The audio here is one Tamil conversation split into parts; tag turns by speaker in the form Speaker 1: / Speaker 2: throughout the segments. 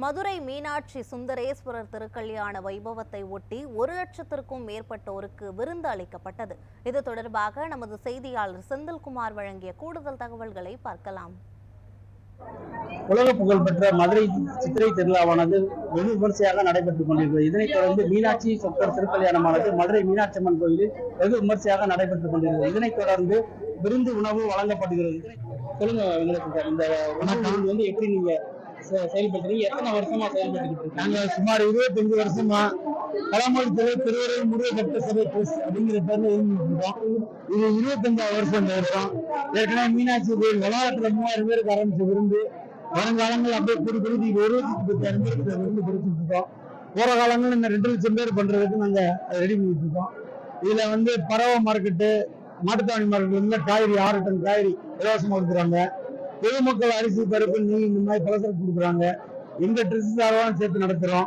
Speaker 1: மதுரை மீனாட்சி சுந்தரேஸ்வரர் திருக்கல்யாண வைபவத்தை ஒட்டி ஒரு லட்சத்திற்கும் மேற்பட்டோருக்கு விருந்து அளிக்கப்பட்டது. இது தொடர்பாக நமது செய்தியாளர் செந்தில்குமார் வழங்கிய கூடுதல் தகவல்களை பார்க்கலாம்.
Speaker 2: உலக புகழ் பெற்ற மதுரை சித்திரை திருவிழாவானது வெகு விமர்சையாக நடைபெற்றுக் கொண்டிருக்கிறது. இதனைத் தொடர்ந்து மீனாட்சி சொக்கர் திருக்கல்யாணமானது மதுரை மீனாட்சி அம்மன் கோயிலில் வெகு விமர்சையாக நடைபெற்றுக் கொண்டிருக்கிறது. இதனைத் தொடர்ந்து விருந்து உணவு வழங்கப்படுகிறது. சொல்லுங்க வெங்கடேசன் இந்த உணவு வந்து எப்படி நீங்க செயல்படுறீங்க எத்தனை வருஷமா செயல்பட்டு
Speaker 3: நாங்க சுமார் இருபத்தஞ்சு வருஷமா பழமொழி துறை திருவரையில் முருகப்பட்ட சபை ட்ரஸ்ட் அப்படிங்கிற பேர்ல இயங்கிட்டு இருக்கோம். இது இருபத்தஞ்சாவது வருஷம் இந்த வருஷம். ஏற்கனவே மீனாட்சி கோயில் விளையாட்டுல மூவாயிரம் பேருக்கு ஆரம்பிச்ச விருந்து. வருங்காலங்கள் அப்படியே கூடி கூடி இது ஒரு லட்சத்தி பத்தாயிரம் பேருக்கு விருந்து கொடுத்துட்டு இருக்கோம். போற காலங்கள் இந்த ரெண்டு லட்சம் பேர் பண்றதுக்கு நாங்க ரெடி பண்ணிட்டு இருக்கோம். இதுல வந்து பறவை மார்க்கெட்டு மாட்டுத்தாவணி மார்க்கெட் வந்து காய்கறி ஆறு டன் காய்கறி இலவசமா கொடுக்குறாங்க. பொதுமக்கள் அரிசி பருப்பு நீங்க இந்த மாதிரி பலசரம் கொடுக்குறாங்க. எங்க ட்ரெஸ் சார்பாக சேர்த்து நடத்துறோம்.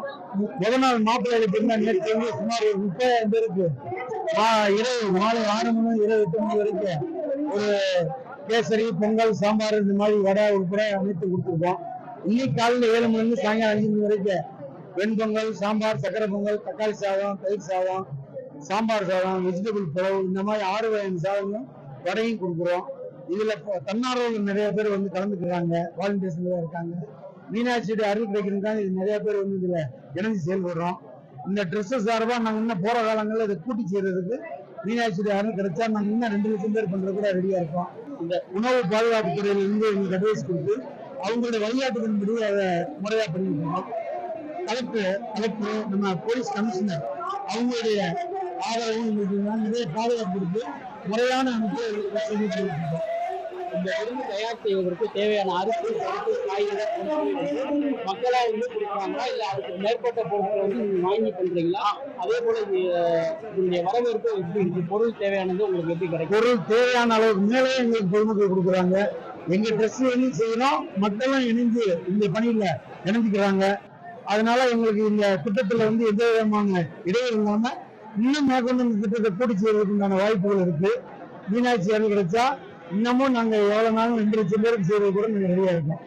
Speaker 3: முதல் நாள் மாப்பிள்ளை பார்த்தீங்கன்னா நேற்று வந்து சுமார் ஒரு முப்பதாயிரம் பேருக்கு இரவு மாலை ஆறு மணி இரவு எட்டு மணி வரைக்கும் ஒரு கேசரி பொங்கல் சாம்பார் இந்த மாதிரி வடை உட்பட அமைத்து கொடுத்துருக்கோம். இன்னைக்கு காலையில் ஏழு மணிலேருந்து சாயங்காலம் அஞ்சு மணி வரைக்கும் வெண்பொங்கல் சாம்பார் சக்கரை பொங்கல் தக்காளி சாதம் தயிர் சாதம் சாம்பார் சாதம் வெஜிடபிள் புலவு இந்த மாதிரி ஆறு வகையான சாதங்களும் வடையும் கொடுக்குறோம். இதுல தன்னார்வலர்கள் நிறைய பேர் வந்து கலந்துக்கிறாங்க வாலண்டியர்ஸ்ல இருக்காங்க. மீனாட்சியுடைய அருள் கிடைக்கிறதுக்காக இது நிறைய பேர் வந்து இதுல இணைஞ்சு செயல்படுறோம். இந்த ட்ரெஸ் சார்பாக நாங்கள் இன்னும் போற காலங்களில் இதை கூட்டி செய்யறதுக்கு மீனாட்சியுடைய அருள் கிடைச்சா நாங்கள் இன்னும் ரெண்டு லட்சம் பேர் பண்றது கூட ரெடியா இருக்கோம். இந்த உணவு பாதுகாப்பு துறையிலிருந்து எங்களுக்கு அட்வைஸ் கொடுத்து அவங்களுடைய வழிகாட்டுதன்படி அதை முறையா பண்ணிட்டு இருக்கோம். கலெக்டர் கலெக்டர் நம்ம போலீஸ் கமிஷனர் அவங்களுடைய ஆதரவும் எங்களுக்கு நிறைய பாதுகாப்பு கொடுத்து முறையான அமைப்பு செஞ்சுட்டு இருக்கோம்
Speaker 2: இந்த விருந்து தயார் செய்வதற்கு தேவையான அரிசி பருப்பு காய்கறி வந்து மக்களா வந்து கொடுக்குறாங்களா? இல்ல அதுக்கு மேற்பட்ட பொருட்களை வந்து நீங்க வாங்கி பண்றீங்களா அதே போல இது, இதனுடைய வரவேற்பு எப்படி இருக்கு? பொருள் தேவையானது உங்களுக்கு எப்படி கிடைக்கும்?
Speaker 3: பொருள் தேவையான அளவுக்கு மேலே எங்களுக்கு பொதுமக்கள் கொடுக்குறாங்க. எங்க ட்ரெஸ் என்ன செய்யணும் மக்களும் இணைந்து இந்த பணியில இணைஞ்சுக்கிறாங்க. அதனால எங்களுக்கு இந்த திட்டத்துல வந்து எந்த விதமான இடையூறு இல்லாம இன்னும் மேற்கொண்டு இந்த திட்டத்தை கூட்டி செய்வதற்குண்டான வாய்ப்புகள் இருக்கு. மீனாட்சி அணி கிடைச்சா இன்னமும் நாங்க எவ்வளவு நாளும் ரெண்டு லட்சம் பேருக்கு செய்வது கூட நாங்க ரெடியா இருக்கோம்.